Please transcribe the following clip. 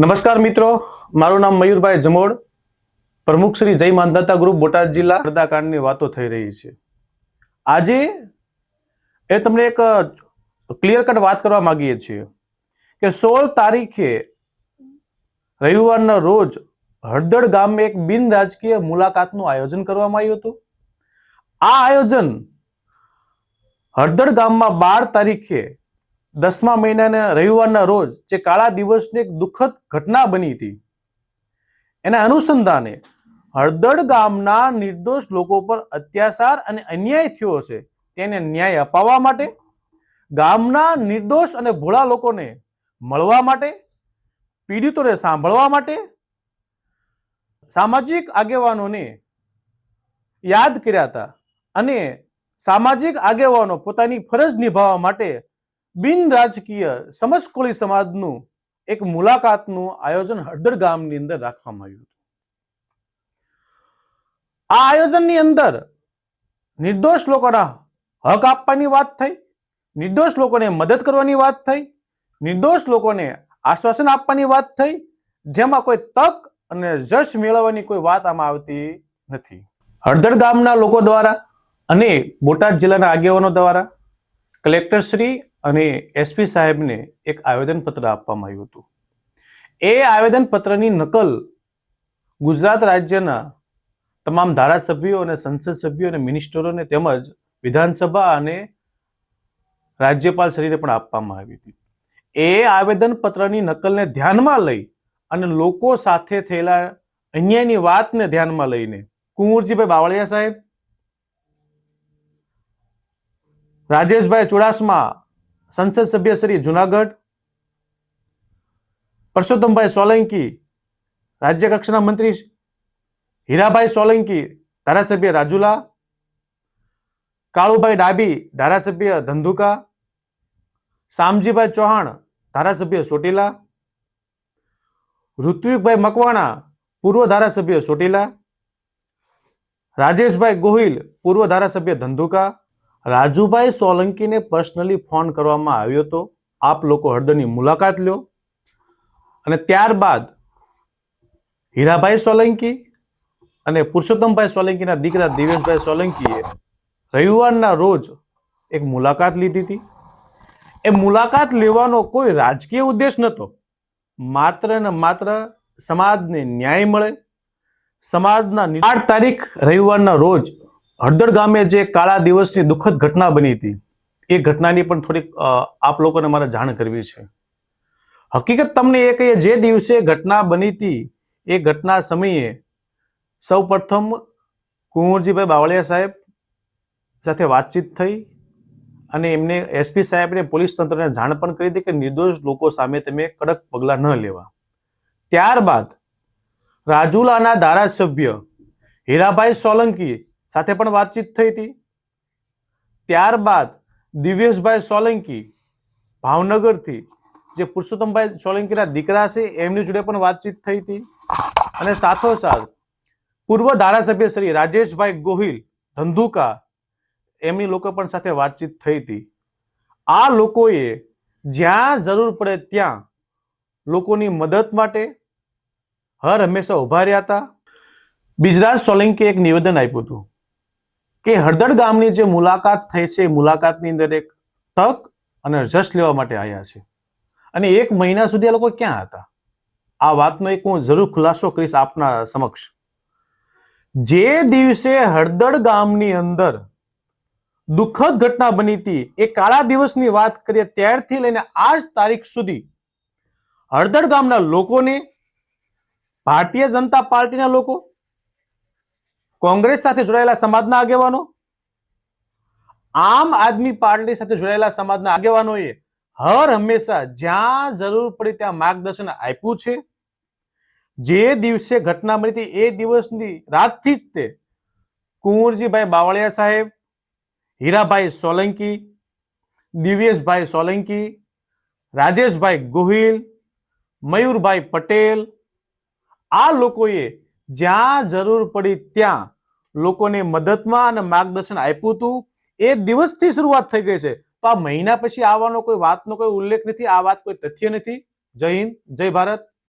નમસ્કાર મિત્રો, મારું નામ મયુરભાઈ જમોડ. પ્રમુખ શ્રી જય માનદાતા ગ્રુપ, બોટાદ જિલ્લા. હરદાકાંડની વાતો થઈ રહી છે. આજે એ તમને એક ક્લિયર કટ વાત કરવા માંગીએ છીએ કે સોળ તારીખે રવિવારના રોજ હળદળ ગામે એક બિન રાજકીય મુલાકાતનું આયોજન કરવામાં આવ્યું હતું. આ આયોજન હળદળ ગામમાં બાર તારીખે દસમા મહિનાના રવિવારના રોજ જે કાળા દિવસની એક દુઃખદ ઘટના બની હતી, એના અનુસંધાને હળદડ ગામના નિર્દોષ લોકો પર અત્યાચાર અને અન્યાય થયો છે તેને ન્યાય અપાવવા માટે, ગામના નિર્દોષ અને ભોળા લોકોને મળવા માટે, પીડિતોને સાંભળવા માટે, સામાજિક આગેવાનોને યાદ કર્યા હતા અને સામાજિક આગેવાનો પોતાની ફરજ નિભાવવા માટે બિન રાજકીય સમજકોળી સમાજનું એક મુલાકાતનું આયોજન હળદર ગામની અંદર રાખવામાં આવ્યું હતું. આ આયોજનની અંદર નિર્દોષ લોકોના હક આપવાની વાત થઈ, નિર્દોષ લોકોને મદદ કરવાની વાત થઈ, નિર્દોષ લોકોને આશ્વાસન આપવાની વાત થઈ, જેમાં કોઈ તક અને જશ મેળવવાની કોઈ વાત આમાં આવતી નથી. હળદર ગામના લોકો દ્વારા અને બોટાદ જિલ્લાના આગેવાનો દ્વારા કલેક્ટર શ્રી અને એસપી સાહેબને એક આવેદનપત્ર આપવામાં આવ્યું હતું. એ આવેદનપત્રની નકલ ગુજરાત રાજ્યના તમામ ધારાસભ્યો અને સંસદ સભ્યો અને મિનિસ્ટરોને તેમજ વિધાનસભા અને રાજ્યપાલ શ્રીને પણ આપવામાં આવી હતી. એ આવેદનપત્રની નકલને ધ્યાનમાં લઈ અને લોકો સાથે થયેલા અન્યાયની વાતને ધ્યાનમાં લઈને કુંવરજીભાઈ બાવળિયા સાહેબ, રાજેશભાઈ ચુડાસમા સંસદ સભ્ય શ્રી જુનાગઢ, પરસોત્તમભાઈ સોલંકી, રાજ્ય કક્ષાના મંત્રી હીરાભાઈ સોલંકી, ધારાસભ્ય રાજુલા, કાળુભાઈ ડાબી, ધારાસભ્ય ધંધુકા, શામજીભાઈ ચૌહાણ, ધારાસભ્ય સોટીલા, ઋત્વિકભાઈ મકવાણા, પૂર્વ ધારાસભ્ય સોટીલા, રાજેશભાઈ ગોહિલ, પૂર્વ ધારાસભ્ય ધંધુકા રાજુભાઈ સોલંકીને પર્સનલી ફોન કરવામાં આવ્યો હતો આપ લોકો હળદરની મુલાકાત લ્યો અને ત્યારબાદ હીરાભાઈ સોલંકી અને પુરુષોત્તમભાઈ સોલંકીના દીકરા દિવેશભાઈ સોલંકીએ રવિવારના રોજ એક મુલાકાત લીધી હતી. એ મુલાકાત લેવાનો કોઈ રાજકીય ઉદ્દેશ નહોતો. માત્ર ને માત્ર સમાજને ન્યાય મળે. સમાજના આઠ તારીખ રવિવારના રોજ હળદર ગામે જે કાળા દિવસની દુઃખદ ઘટના બની હતી, એ ઘટનાની પણ થોડીક આપ લોકોને મારે જાણ કરવી છે. હકીકત તમને એ કહીએ, જે દિવસે ઘટના બની હતી, એ ઘટના સમયે સૌ પ્રથમ કુંવરજીભાઈ બાવળિયા સાહેબ સાથે વાતચીત થઈ અને એમને એસપી સાહેબને પોલીસ તંત્રને જાણ પણ કરી હતી કે નિર્દોષ લોકો સામે તમે કડક પગલાં ન લેવા. ત્યારબાદ રાજુલાના ધારાસભ્ય હીરાભાઈ સોલંકી સાથે પણ વાતચીત થઈ હતી. ત્યારબાદ દિવ્યેશભાઈ સોલંકી ભાવનગરથી, જે પુરુષોત્તમભાઈ સોલંકીના દીકરા છે, એમની જોડે પણ વાતચીત થઈ હતી. અને સાથોસાથ પૂર્વ ધારાસભ્ય શ્રી રાજેશભાઈ ગોહિલ, ધંધુકા, એમની લોકો પણ સાથે વાતચીત થઈ હતી. આ લોકોએ જ્યાં જરૂર પડે ત્યાં લોકોની મદદ માટે હર હંમેશા ઊભા રહ્યા હતા. બિજરાજ સોલંકીએ એક નિવેદન આપ્યું હતું. કે હળદળ ગામની જે મુલાકાત થઈ છે મુલાકાતની અંદર એક તક અને જશ લેવા માટે આવ્યા છે. અને એક મહિના સુધી આ લોકો ક્યાં હતા? આ વાતનો એક હું જરૂર ખુલાસો કરીશ આપના સમક્ષ. જે દિવસે હળદળ ગામની અંદર દુઃખદ ઘટના બની હતી, એ કાળા દિવસની વાત કરીએ ત્યારથી લઈને આજ તારીખ સુધી હળદળ ગામના લોકોને ભારતીય જનતા પાર્ટીના લોકો કોંગ્રેસ સાથે જોડાયેલા સમાજના આગેવાનો? આમ આદમી પાર્ટી સાથે જોડાયેલા સમાજના આગેવાનોએ હર હંમેશા જ્યાં જરૂર પડી ત્યાં માર્ગદર્શન આપ્યું છે. જે દિવસે ઘટના મળી હતી એ દિવસની રાતથી જ તે કુંવરજીભાઈ બાવળિયા સાહેબ, હીરાભાઈ સોલંકી, દિવ્યેશભાઈ સોલંકી, રાજેશભાઈ ગોહિલ, મયુરભાઈ પટેલ, આ લોકોએ જ્યાં જરૂર પડી ત્યાં લોકોને મદદમાં અને માર્ગદર્શન આપ્યું હતું. એ દિવસથી શરૂઆત થઈ ગઈ છે. તો આ મહિના પછી આવવાનો કોઈ વાતનો કોઈ ઉલ્લેખ નથી, આ વાત કોઈ તથ્ય નથી. જય હિન્દ, જય ભારત.